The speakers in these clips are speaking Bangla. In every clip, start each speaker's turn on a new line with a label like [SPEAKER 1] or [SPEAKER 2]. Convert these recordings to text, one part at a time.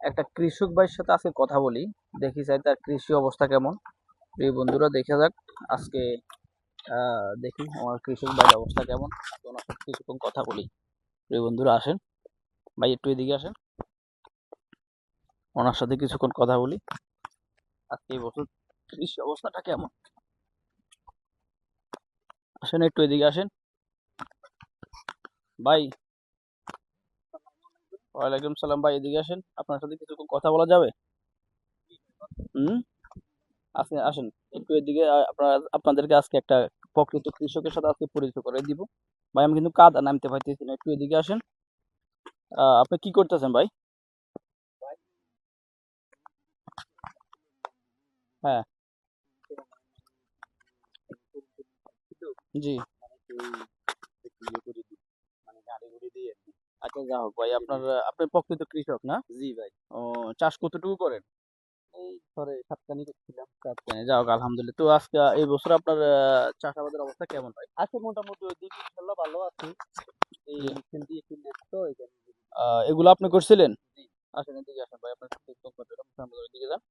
[SPEAKER 1] একটা কৃষক ভাইয়ের সাথে আজকে কথা বলি, দেখি চাই তার কৃষি অবস্থা কেমন। প্রিয় বন্ধুরা, দেখে যাক আজকে দেখি আমার কৃষক ভাইয়ের অবস্থা কেমন। ওনার সাথে কিছুক্ষণ কথা বলি। প্রিয় বন্ধুরা, আসেন। ভাই, একটু এদিকে আসেন। ওনার সাথে কিছুক্ষণ কথা বলি। আজকে এই বছর কৃষি অবস্থাটা কেমন? আসেন, একটু এদিকে আসেন। ভাই ওয়ালাইকুম সালাম ভাই, এদিকে আসেন। আপনার সাথে কিছুক্ষণ কথা বলা যাবে? হুম? আসেন আসেন। একটু এদিকে আপনারা, আপনাদেরকে আজকে একটা প্রকৃত কৃষকের সাথে আজকে পরিচয় করে দিব। ভাই, আমি কিন্তু কাদা নামতে পারতেছি না, একটু এদিকে আসেন। আপনি কি করতেছেন ভাই? হ্যাঁ। জি। যা হোক ভাই আপনার আপনি প্রকৃত কৃষক না?
[SPEAKER 2] জি ভাই।
[SPEAKER 1] ও চাষ কতটুকু করেন?
[SPEAKER 2] এই ধরে সাতকানি করছিলাম।
[SPEAKER 1] চাষকানে যাও আলহামদুলিল্লাহ। তো আজকে এই বছর আপনার চাষাবাদের অবস্থা কেমন ভাই?
[SPEAKER 2] আছে মোটামুটি ওই দিকে ইনশাল্লাহ ভালো আছে। এই একটু লেট তো
[SPEAKER 1] এগুলো আপনি করছিলেন?
[SPEAKER 2] জি।
[SPEAKER 1] আসেন এদিকে আসেন ভাই আপনার সাথে একটু কথা বলব। সামনে ওইদিকে যান।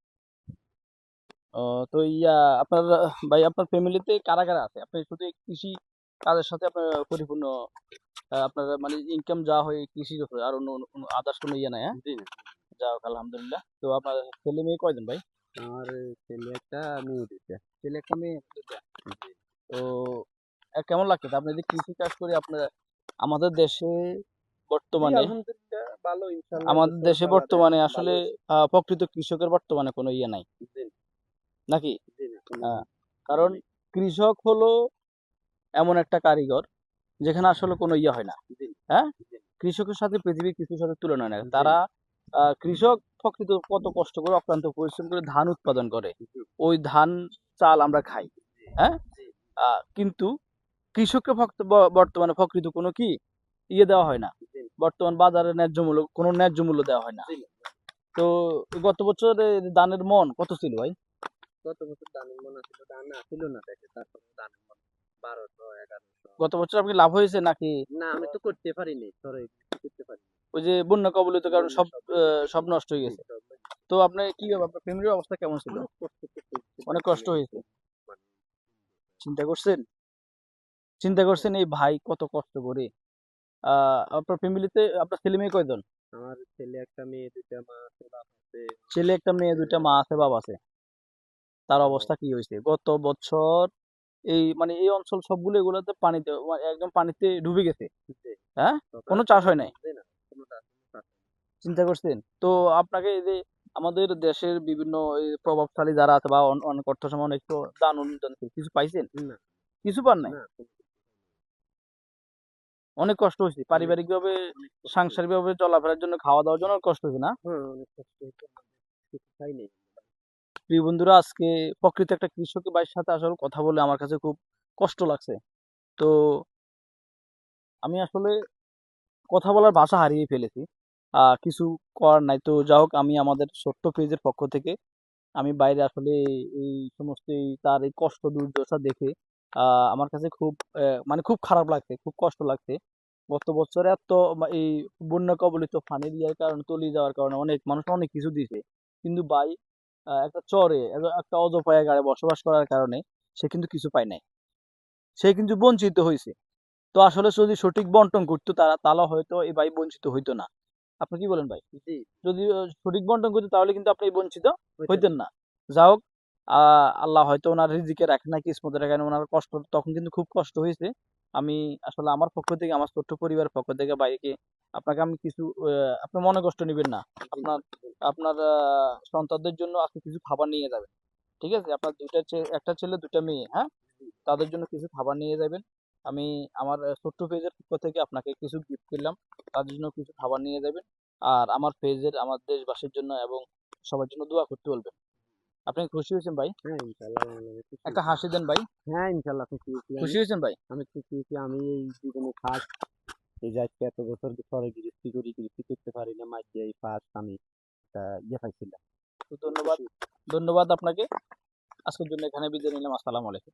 [SPEAKER 1] ও তো ইয়া আপনার ভাই আপনার ফ্যামিলিতে কারা কারা আছে? আপনি শুধু কৃষি কাজের সাথে আপনার পরিপূর্ণ আপনার মানে ইনকাম যা হয় কৃষির উপরে আর অন্য আদার্স কোনো ইয়ে নাই হ্যাঁ?
[SPEAKER 2] না
[SPEAKER 1] যাও আলহামদুলিল্লাহ। তো আপনার ছেলে মেয়ে কয়জন ভাই?
[SPEAKER 2] আমার ছেলে একটা মেয়ে দুইটা। ছেলে একটা মেয়ে
[SPEAKER 1] তো কেমন লাগছে? আপনি যে কৃষি কাজ করে আপনার আমাদের দেশে বর্তমানে আমাদের দেশে বর্তমানে আসলে প্রকৃত কৃষকের বর্তমানে কোনো ইয়ে নাই। নাকি? হ্যাঁ, কারণ কৃষক হলো এমন একটা কারিগর যেখানে আসলে কোনো ইয়ে হয় না। হ্যাঁ? কৃষকের সাথে পৃথিবীর কিছুর সাথে তুলনা হয় না তারা কৃষক প্রকৃত কত কষ্ট করে অক্লান্ত পরিশ্রম করে ধান উৎপাদন করে। ওই ধান চাল আমরা খাই। হ্যাঁ? কিন্তু কৃষককে বর্তমানে প্রকৃত কোনো কি ইয়ে দেওয়া হয় না। বর্তমান বাজারে ন্যায্য মূল্য কোনো ন্যায্য মূল্য দেওয়া হয় না। তো গত বছরে ধানের মন কত ছিল ভাই?
[SPEAKER 2] গত বছর দানের মন আছিল দান ছিল না দেখে তারপর দানের মন বারোশো এগারোশো।
[SPEAKER 1] গত বছর আপনি লাভ হয়েছে নাকি?
[SPEAKER 2] না আমি তো করতে পারিনি সরি করতে পারিনি।
[SPEAKER 1] ওই যে বন্যা কবলিত কারণে সব
[SPEAKER 2] সব-
[SPEAKER 1] নষ্ট হয়ে গেছে। তো আপনি কি আপনার ফ্যামিলির অবস্থা কেমন ছিল?
[SPEAKER 2] অনেক কষ্ট হয়েছে।
[SPEAKER 1] কষ্ট হয়েছে। চিন্তা করছেন? চিন্তা করছেন এই ভাই কত কষ্ট করে। আহ আপনার ফ্যামিলিতে আপনার ছেলে মেয়ে কয়জন?
[SPEAKER 2] আমার ছেলে একটা মেয়ে দুইটা মা আছে বাবা আছে।
[SPEAKER 1] ছেলে একটা মেয়ে দুইটা মা আছে বাবা আছে। তার অবস্থা কি হয়েছে? গত বছর এই মানে এই অঞ্চল সবগুলো এগুলোতে পানিতে একদম পানিতে ডুবে গেছে। হ্যাঁ? কোনো চাষ হয় নাই?
[SPEAKER 2] হয়
[SPEAKER 1] চিন্তা করছেন? তো আপনাকে এই যে আমাদের দেশের বিভিন্ন প্রভাবশালী যারা আছে বা অনেক অর্থ সমান একটু দান অনুদান কিছু পাইছেন? কিছু পান নাই? অনেক কষ্ট হয়েছে। পারিবারিক ভাবে সাংসারিক ভাবে চলাফেরার জন্য খাওয়া দাওয়ার জন্য কষ্ট হয়েছে না? প্রিয় বন্ধুরা আজকে প্রকৃত একটা কৃষক ভাইয়ের সাথে আসলে কথা বলে আমার কাছে খুব কষ্ট লাগছে। তো আমি আসলে কথা বলার ভাষা হারিয়ে ফেলেছি। কিছু করার নাই। তো যাই হোক আমি আমাদের ছোট্ট পেজের পক্ষ থেকে আমি বাইরে আসলে এই সমস্ত তার এই কষ্ট দুর্দশা দেখে আমার কাছে খুব মানে খুব খারাপ লাগছে খুব কষ্ট লাগছে। গত বছরে এত এই বন্যা কবলিত পানির ইয়ার কারণে তলিয়ে যাওয়ার কারণে অনেক মানুষ অনেক কিছু দিছে। কিন্তু আহ, একটা চরে একটা অজপায়া গাড়ে বসবাস করার কারণে সে কিন্তু কিছু পায় নাই। সে কিন্তু বঞ্চিত হয়েছে তো আসলে যদি সঠিক বন্টন করতো তারা তাহলে হয়তো এই ভাই বঞ্চিত হইতো না। আপনি কি বলেন ভাই? যদি সঠিক বন্টন করতো তাহলে কিন্তু আপনি বঞ্চিত
[SPEAKER 2] হইতো
[SPEAKER 1] হইতেন না। যা হোক আল্লাহ হয়তো ওনার রিজিকে রাখে না, কিসমতে রাখে না, ওনার কষ্ট তখন কিন্তু খুব কষ্ট হয়েছে। আমি আসলে আমার পক্ষ থেকে, আমার ছোট্ট পরিবারের পক্ষ থেকে ভাইকে, আপনাকে আমি কিছু আপনি মনে কষ্ট নেবেন না। আপনার আপনার সন্তানদের জন্য আজকে কিছু খাবার নিয়ে যাবেন। ঠিক আছে? আপনার দুইটা একটা ছেলে, দুইটা মেয়ে হ্যাঁ? তাদের জন্য কিছু খাবার নিয়ে যাবেন। আমি আমার ছোট্ট পেজের পক্ষ থেকে আপনাকে কিছু গিফট করলাম। তাদের জন্য কিছু খাবার নিয়ে যাবেন। আর আমার পেজের আমার দেশবাসীর জন্য এবং সবার জন্য দোয়া করতে বলবেন। আপনি খুশি হয়েছেন ভাই?
[SPEAKER 2] হ্যাঁ, ইনশাল্লাহ
[SPEAKER 1] একটা হাসি দেন ভাই।
[SPEAKER 2] হ্যাঁ ইনশাল্লাহ খুশি হয়েছি
[SPEAKER 1] খুশি হয়েছেন ভাই?
[SPEAKER 2] আমি খুশি হয়েছি। আমি এই জীবনে ফার্স্ট এই যে আজকে এত বছর পরে গৃহস্থি করি গৃহস্থি করতে পারি না মাঝে এই ফার্স্ট আমি ইয়ে পাইছিলাম।
[SPEAKER 1] তো ধন্যবাদ ধন্যবাদ আপনাকে। আজকের জন্য এখানে বিদায় নিলাম। আসসালামু আলাইকুম।